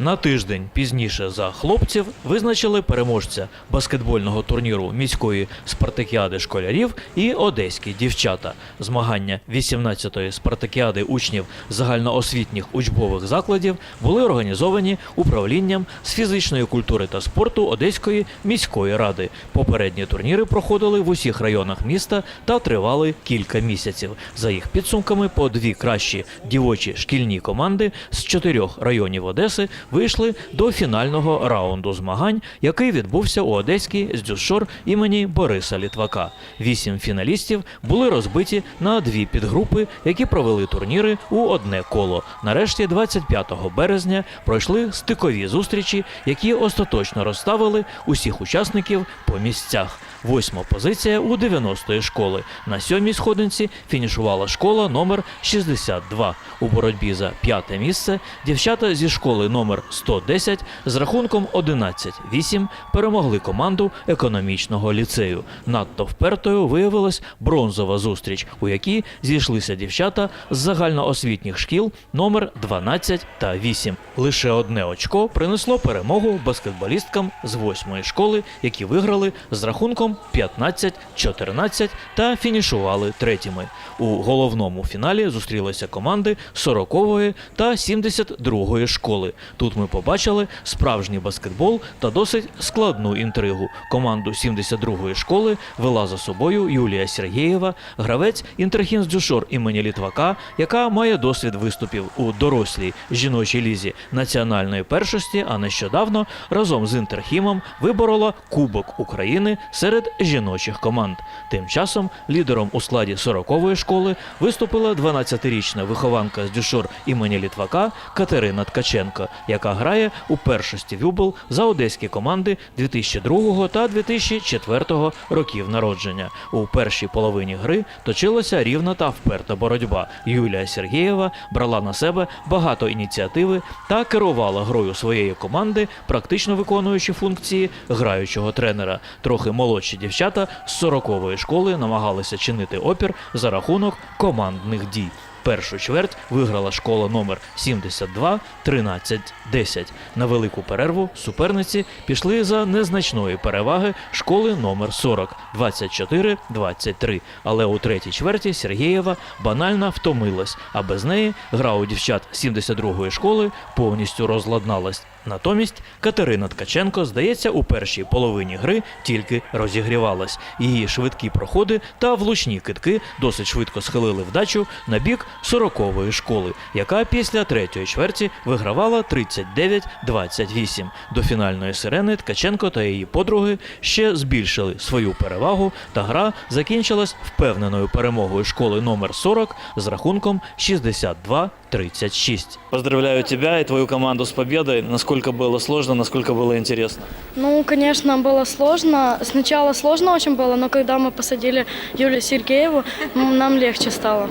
На тиждень пізніше за хлопців визначили переможця баскетбольного турніру міської спартакіади школярів і одеські дівчата. Змагання 18-ї спартакіади учнів загальноосвітніх учбових закладів були організовані управлінням з фізичної культури та спорту Одеської міської ради. Попередні турніри проходили в усіх районах міста та тривали кілька місяців. За їх підсумками, по дві кращі дівочі шкільні команди з чотирьох районів Одеси вийшли до фінального раунду змагань, який відбувся у Одеській з Дюшор імені Бориса Літвака. Вісім фіналістів були розбиті на дві підгрупи, які провели турніри у одне коло. Нарешті, 25 березня, пройшли стикові зустрічі, які остаточно розставили усіх учасників по місцях. Восьма позиція у 90-ї школи. На сьомій сходинці фінішувала школа номер 62. У боротьбі за п'яте місце дівчата зі школи номер 110 з рахунком 11-8 перемогли команду економічного ліцею. Надто впертою виявилась бронзова зустріч, у якій зійшлися дівчата з загальноосвітніх шкіл номер 12 та 8. Лише одне очко принесло перемогу баскетболісткам з восьмої школи, які виграли з рахунком 15-14 та фінішували третіми. У головному фіналі зустрілися команди 40-ї та 72-ї школи. Тут ми побачили справжній баскетбол та досить складну інтригу. Команду 72-ї школи вела за собою Юлія Сергєєва, гравець Інтерхінс Дюшор імені Літвака, яка має досвід виступів у дорослій жіночій лізі національної першості, а нещодавно разом з Інтерхімом виборола Кубок України серед жіночих команд. Тим часом лідером у складі 40-ї школи виступила 12-річна вихованка з Дюшор імені Літвака Катерина Ткаченко, яка грає у першості Вюбл за одеські команди 2002 та 2004 років народження. У першій половині гри точилася рівна та вперта боротьба. Юлія Сергієва брала на себе багато ініціативи та керувала грою своєї команди, практично виконуючи функції граючого тренера. Трохи молодші дівчата з 40-ї школи намагалися чинити опір за рахунок командних дій. Першу чверть виграла школа номер 72 13-10. На велику перерву суперниці пішли за незначної переваги школи номер 40 24-23. Але у третій чверті Сергієва банально втомилась, а без неї гра у дівчат 72-ї школи повністю розладналась. Натомість Катерина Ткаченко, здається, у першій половині гри тільки розігрівалась. Її швидкі проходи та влучні китки досить швидко схилили вдачу на бік 40-ї школи, яка після третьої чверті вигравала 39-28. До фінальної сирени Ткаченко та її подруги ще збільшили свою перевагу, та гра закінчилась впевненою перемогою школи номер 40 з рахунком 62-36. Поздравляю тебя и твою команду с победой. Насколько было сложно, насколько было интересно. Ну, конечно, было сложно. Сначала сложно очень было, но когда мы посадили Юлию Сергееву, м, нам легче стало.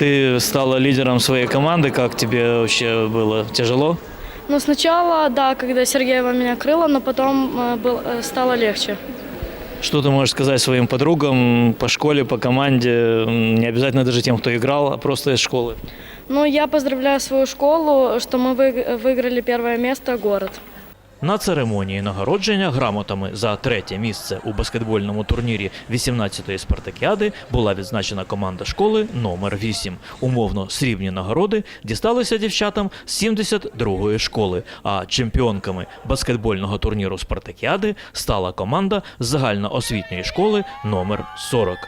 Ты стала лидером своей команды. Как тебе вообще было? Тяжело? Ну, сначала, да, когда Сергеева меня крыла, но потом э, был- э, стало легче. Что ты можешь сказать своим подругам по школе, по команде? Не обязательно даже тем, кто играл, а просто из школы. Ну, я поздравляю свою школу, что мы вы- выиграли первое место, город. На церемонії нагородження грамотами за третє місце у баскетбольному турнірі 18-ї спартакіади була відзначена команда школи номер 8. Умовно срібні нагороди дісталися дівчатам з 72-ї школи. А чемпіонками баскетбольного турніру спартакіади стала команда загальноосвітньої школи номер 40.